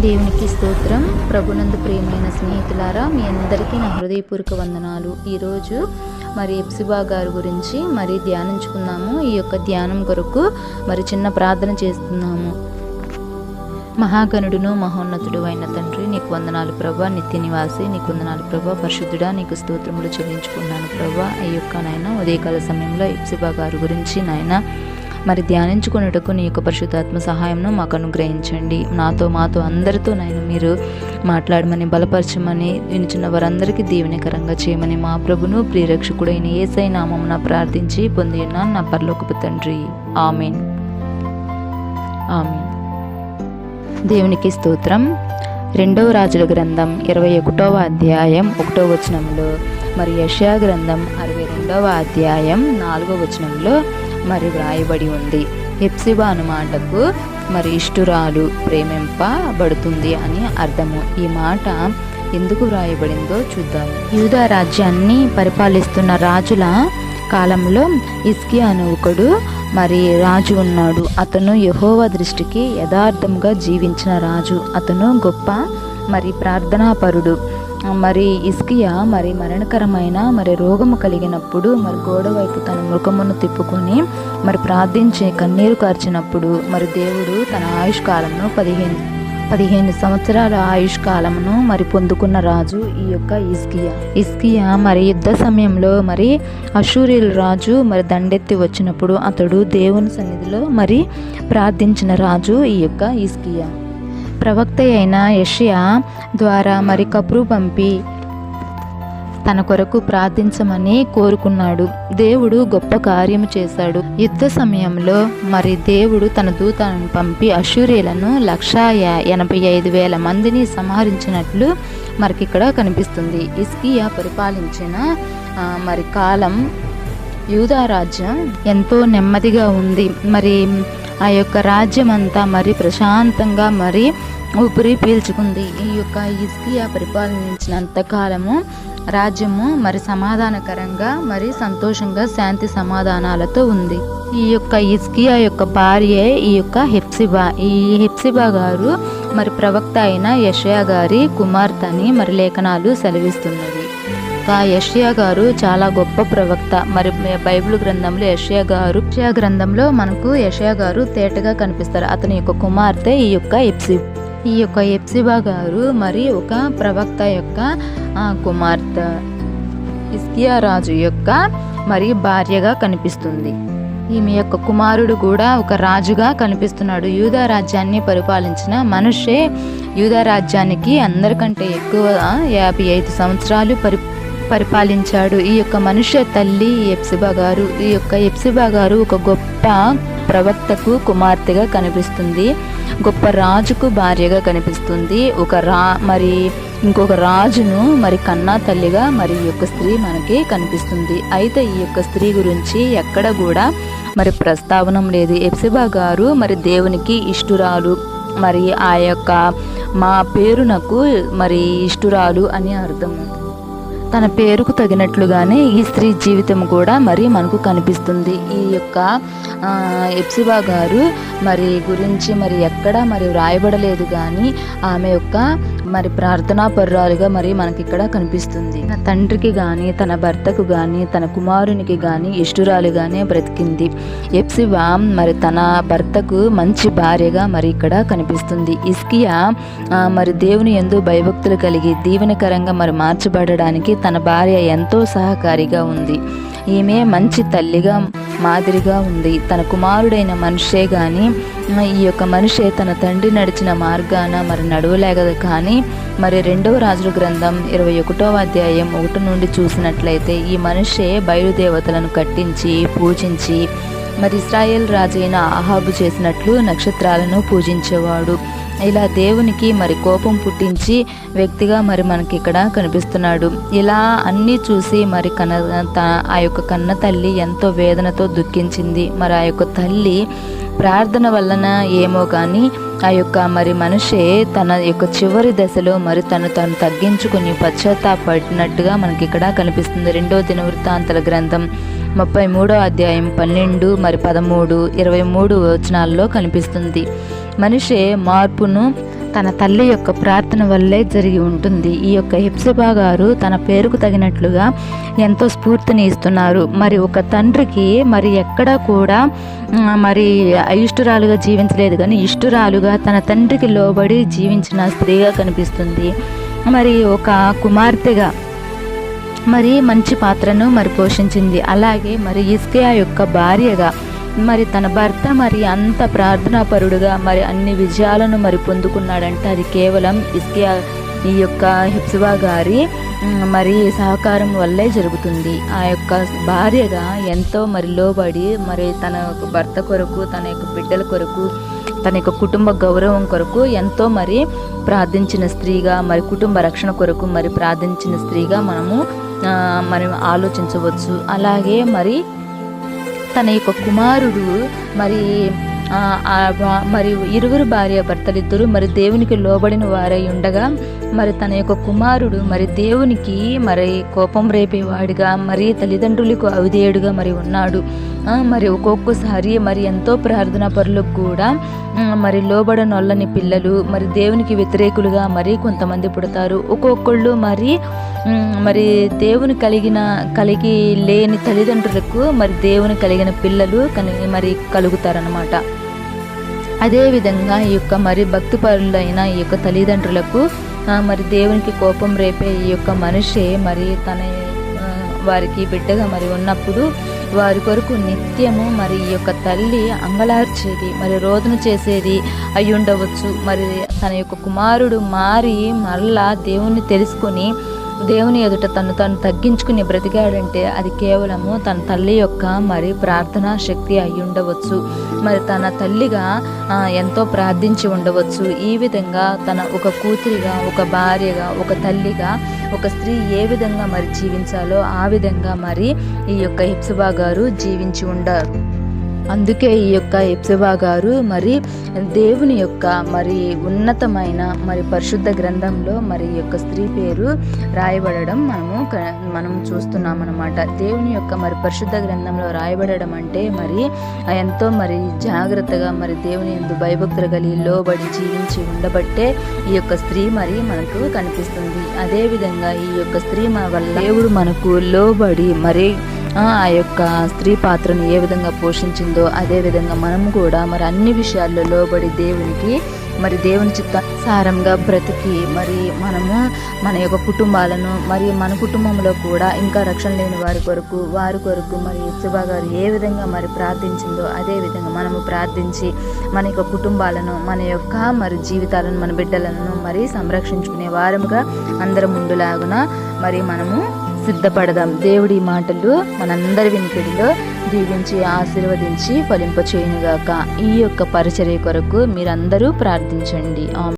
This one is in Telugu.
దేవునికి స్తోత్రం. ప్రభునందు ప్రేమైన స్నేహితులారా మీ అందరికీ నా హృదయపూర్వక వందనాలు. ఈరోజు మరి ఎప్సిబా గారి గురించి మరి ధ్యానించుకున్నాము ఈ యొక్క ధ్యానం కొరకు మరి చిన్న ప్రార్థన చేస్తున్నాము. మహాగణుడును మహోన్నతుడు అయిన తండ్రి నీకు వందనాలు ప్రభా. నిత్య నివాసి నీకు వందనాలు ప్రభా. పరిశుద్ధుడా నీకు స్తోత్రములు చెల్లించుకున్నాను ప్రభా. ఈ యొక్క నాయన ఉదయకాల సమయంలో ఎప్సిబా గారి గురించి నాయన మరి ధ్యానించుకున్నటకు నీ యొక్క పరిశుద్ధాత్మ సహాయంను మాకు అనుగ్రహించండి. నాతో మాతో అందరితో నేను మీరు మాట్లాడమని బలపరచమని వినుచున్న వారందరికీ దీవెనకరంగా చేయమని మా ప్రభును ప్రియరక్షకుడైన ఏసై నామమున ప్రార్థించి పొంది ఉన్నాను నా పరలోకపు తండ్రి. ఆమెన్. ఆమెన్. దేవునికి స్తోత్రం. రెండవ రాజుల గ్రంథం ఇరవై ఒకటవ అధ్యాయం ఒకటో వచనంలో మరి యషయా గ్రంథం అరవై రెండవ అధ్యాయం నాలుగో వచనంలో మరి వ్రాయబడి ఉంది. హెప్సిబా అను మాటకు మరి ఇష్టురాలు ప్రేమింపబడుతుంది అని అర్థము. ఈ మాట ఎందుకు వ్రాయబడిందో చూద్దాం. యూదా రాజ్యాన్ని పరిపాలిస్తున్న రాజుల కాలంలో ఇస్కి అను ఒకడు మరి రాజు ఉన్నాడు. అతను యహోవ దృష్టికి యథార్థంగా జీవించిన రాజు. అతను గొప్ప మరి ప్రార్థనాపరుడు. మరి ఇస్కియా మరి మరణకరమైన మరి రోగము కలిగినప్పుడు మరి గోడ వైపు తన ముఖమును తిప్పుకొని మరి ప్రార్థించే కన్నీరు కార్చినప్పుడు మరి దేవుడు తన ఆయుష్కాలంను పదిహేను పదిహేను సంవత్సరాల ఆయుష్ కాలమును మరి పొందుకున్న రాజు ఈ యొక్క ఇస్కియా ఇస్కియా మరి యుద్ధ సమయంలో మరి అశూరియుల రాజు మరి దండెత్తి వచ్చినప్పుడు అతడు దేవుని సన్నిధిలో మరి ప్రార్థించిన రాజు ఈ యొక్క ఇస్కియా ప్రవక్త అయిన యషియా ద్వారా మరి కబురు పంపి తన కొరకు ప్రార్థించమని కోరుకున్నాడు. దేవుడు గొప్ప కార్యము చేశాడు. యుద్ధ సమయంలో మరి దేవుడు తన దూతను పంపి అశూర్యులను లక్షా ఎనభై ఐదు వేల మందిని సంహరించినట్లు మనకి ఇక్కడ కనిపిస్తుంది. ఇస్కియా పరిపాలించిన మరి కాలం యూదా రాజ్యం ఎంతో నెమ్మదిగా ఉంది. మరి ఆ యొక్క రాజ్యం అంతా మరి ప్రశాంతంగా మరి ఊపిరి పీల్చుకుంది. ఈ యొక్క ఇస్కియా పరిపాలించినంతకాలము రాజ్యము మరి సమాధానకరంగా మరి సంతోషంగా శాంతి సమాధానాలతో ఉంది. ఈ యొక్క ఇస్కియా యొక్క భార్య ఈ యొక్క హెప్సిబా. ఈ హెప్సిబా గారు మరి ప్రవక్త అయిన యషయా గారి కుమార్తె అని మరి లేఖనాలు సెలవిస్తున్నది ఇంకా యష్యా గారు చాలా గొప్ప ప్రవక్త. మరి బైబిల్ గ్రంథంలో యష్యా గారు యషయా గ్రంథంలో మనకు యష్యా గారు తేటగా కనిపిస్తారు. అతని యొక్క కుమార్తె ఈ యొక్క ఎప్సి ఈ యొక్క ఎప్సిబా గారు మరి ఒక ప్రవక్త యొక్క కుమార్తె. ఇస్కియా రాజు యొక్క మరి భార్యగా కనిపిస్తుంది. ఈమె యొక్క కుమారుడు కూడా ఒక రాజుగా కనిపిస్తున్నాడు. యూదా రాజ్యాన్ని పరిపాలించిన మనుషే యూదా రాజ్యానికి అందరికంటే ఎక్కువ యాభై ఐదు సంవత్సరాలు పరి పరిపాలించాడు. ఈ యొక్క మనుష్య తల్లి ఎప్సిబా గారు ఈ యొక్క ఎప్సిబా గారు ఒక గొప్ప ప్రవక్తకు కుమార్తెగా కనిపిస్తుంది. గొప్ప రాజుకు భార్యగా కనిపిస్తుంది. ఒక రా మరి ఇంకొక రాజును మరి కన్నా తల్లిగా మరి ఈ యొక్క స్త్రీ మనకి కనిపిస్తుంది. అయితే ఈ యొక్క స్త్రీ గురించి ఎక్కడ కూడా మరి ప్రస్తావనం లేదు. ఎప్సిబా గారు మరి దేవునికి ఇష్టురాలు. మరి ఆ యొక్క మా పేరునకు మరి ఇష్టురాలు అని అర్థము తన పేరుకు తగినట్లుగానే ఈ స్త్రీ జీవితం కూడా మరి మనకు కనిపిస్తుంది. ఈ యొక్క ఎప్సిబా గారు మరి గురించి మరి ఎక్కడ మరి వ్రాయబడలేదు కానీ ఆమె యొక్క మరి ప్రార్థనా పర్రాలుగా మరి మనకి ఇక్కడ కనిపిస్తుంది. తన తండ్రికి కానీ తన భర్తకు కానీ తన కుమారునికి కానీ ఇష్టురాలుగానే బ్రతికింది. ఎప్సిబా మరి తన భర్తకు మంచి భార్యగా మరి ఇక్కడ కనిపిస్తుంది. ఇస్కియా మరి దేవుని ఎందు భయభక్తులు కలిగి దీవెనకరంగా మరి మార్చబడడానికి తన భార్య ఎంతో సహకారిగా ఉంది. ఈమె మంచి తల్లిగా మాదిరిగా ఉంది. తన కుమారుడైన మనిషే కానీ ఈ యొక్క మనిషే తన తండ్రి నడిచిన మార్గాన మరి నడవలేగదు. కానీ మరి రెండవ రాజుల గ్రంథం ఇరవై ఒకటవ అధ్యాయం ఒకటి నుండి చూసినట్లయితే ఈ మనిషే బయలుదేవతలను కట్టించి పూజించి మరి ఇస్రాయేల్ రాజైన ఆహాబు చేసినట్లు నక్షత్రాలను పూజించేవాడు. ఇలా దేవునికి మరి కోపం పుట్టించి వ్యక్తిగా మరి మనకి ఇక్కడ కనిపిస్తున్నాడు. ఇలా అన్నీ చూసి మరి కన్న త- ఆ యొక్క కన్న తల్లి ఎంతో వేదనతో దుఃఖించింది. మరి ఆ యొక్క తల్లి ప్రార్థన వలన ఏమో కానీ ఆ యొక్క మరి మనిషే తన యొక్క చివరి దశలో మరి తను తను తగ్గించుకుని పశ్చాత్తాపడినట్టుగా మనకి ఇక్కడ కనిపిస్తుంది. రెండో దిన వృత్తాంతల గ్రంథం ముప్పై మూడో అధ్యాయం పన్నెండు మరి పదమూడు ఇరవై మూడు వచనాల్లో కనిపిస్తుంది. మనిషే మార్పును తన తల్లి యొక్క ప్రార్థన వల్లే జరిగి ఉంటుంది. ఈ యొక్క హెప్సిబా గారు తన పేరుకు తగినట్లుగా ఎంతో స్ఫూర్తిని ఇస్తున్నారు. మరి ఒక తండ్రికి మరి ఎక్కడా కూడా మరి అయిష్టురాలుగా జీవించలేదు కానీ ఇష్టురాలుగా తన తండ్రికి లోబడి జీవించిన స్త్రీగా కనిపిస్తుంది. మరి ఒక కుమార్తెగా మరి మంచి పాత్రను మరి పోషించింది. అలాగే మరి ఇస్కియా యొక్క భార్యగా మరి తన భర్త మరి అంత ప్రార్థనాపరుడుగా మరి అన్ని విజయాలను మరి పొందుకున్నాడంటే. అది కేవలం ఇస్కియా ఈ యొక్క హిప్సువా గారి మరి సహకారం వల్లే జరుగుతుంది. ఆ యొక్క భార్యగా ఎంతో మరి లోబడి మరి తన యొక్క భర్త కొరకు తన యొక్క బిడ్డల కొరకు తన యొక్క కుటుంబ గౌరవం కొరకు ఎంతో మరి ప్రార్థించిన స్త్రీగా మరి కుటుంబ రక్షణ కొరకు మరి ప్రార్థించిన స్త్రీగా మనము మనం ఆలోచించవచ్చు. అలాగే మరి తన యొక్క కుమారుడు మరి మరియు మరి ఇరువురు భార్య భర్తలిద్దరూ మరి దేవునికి లోబడిన వారై ఉండగా మరి తన యొక్క కుమారుడు మరి దేవునికి మరి కోపం రేపేవాడిగా మరి తల్లిదండ్రులకు అవిధేయుడుగా మరి ఉన్నాడు. మరి ఒక్కొక్కసారి మరి ఎంతో ప్రార్థన పరులకు కూడా మరి లోబడనొల్లని పిల్లలు మరి దేవునికి వ్యతిరేకులుగా మరి కొంతమంది పుడతారు. ఒక్కొక్కళ్ళు మరి మరి దేవుని కలిగిన కలిగి లేని తల్లిదండ్రులకు మరి దేవుని కలిగిన పిల్లలు కలిగి మరి కలుగుతారనమాట అదేవిధంగా ఈ యొక్క మరి భక్తిపరులైన ఈ యొక్క తల్లిదండ్రులకు మరి దేవునికి కోపం రేపే ఈ యొక్క మనిషి మరి తన వారికి బిడ్డగా మరి ఉన్నప్పుడు వారి కొరకు నిత్యము మరి ఈ యొక్క తల్లి అంగలార్చేది మరి రోదన చేసేది అయి ఉండవచ్చు మరి తన యొక్క కుమారుడు మారి మరలా దేవుణ్ణి తెలుసుకొని దేవుని ఎదుట తను తను తగ్గించుకుని బ్రతికాడంటే అది కేవలము తన తల్లి యొక్క మరి ప్రార్థనా శక్తి అయి ఉండవచ్చు. మరి తన తల్లిగా ఎంతో ప్రార్థించి ఉండవచ్చు. ఈ విధంగా తన ఒక కూతురిగా ఒక భార్యగా ఒక తల్లిగా ఒక స్త్రీ ఏ విధంగా మరి జీవించాలో ఆ విధంగా మరి ఈ యొక్క హిప్సుబా గారు జీవించి ఉండారు. అందుకే ఈ యొక్క ఎప్సెబా గారు మరి దేవుని యొక్క మరి ఉన్నతమైన మరి పరిశుద్ధ గ్రంథంలో మరి యొక్క స్త్రీ పేరు రాయబడడం మనము మనం చూస్తున్నాం అనమాట దేవుని యొక్క మరి పరిశుద్ధ గ్రంథంలో రాయబడడం అంటే మరి ఎంతో మరి జాగ్రత్తగా మరి దేవుని ఎందు భయభక్తులు కలిగి లోబడి జీవించి ఉండబట్టే ఈ యొక్క స్త్రీ మరి మనకు కనిపిస్తుంది. అదేవిధంగా ఈ యొక్క స్త్రీ మన వల్ల దేవుడు మనకు లోబడి మరి ఆ యొక్క స్త్రీ పాత్రను ఏ విధంగా పోషించిందో అదే విధంగా మనం కూడా మరి అన్ని విషయాల్లో లోబడి దేవునికి మరి దేవుని చిత్తానుసారంగా బ్రతికి మరి మనము మన యొక్క కుటుంబాలను మరి మన కుటుంబంలో కూడా ఇంకా రక్షణ లేని వారి కొరకు వారి కొరకు మరి శివ గారు ఏ విధంగా మరి ప్రార్థించిందో అదే విధంగా మనము ప్రార్థించి మన యొక్క కుటుంబాలను మన యొక్క మరి జీవితాలను మన బిడ్డలను మరి సంరక్షించుకునే వారముగా అందరం ముందులాగున మరి మనము సిద్ధపడదాం. దేవుడి మాటలు మనందరి వినికిడిలో దీవించి ఆశీర్వదించి ఫలింపచేయునుగాక. ఈ యొక్క పరిచర్య కొరకు మీరందరూ ప్రార్థించండి.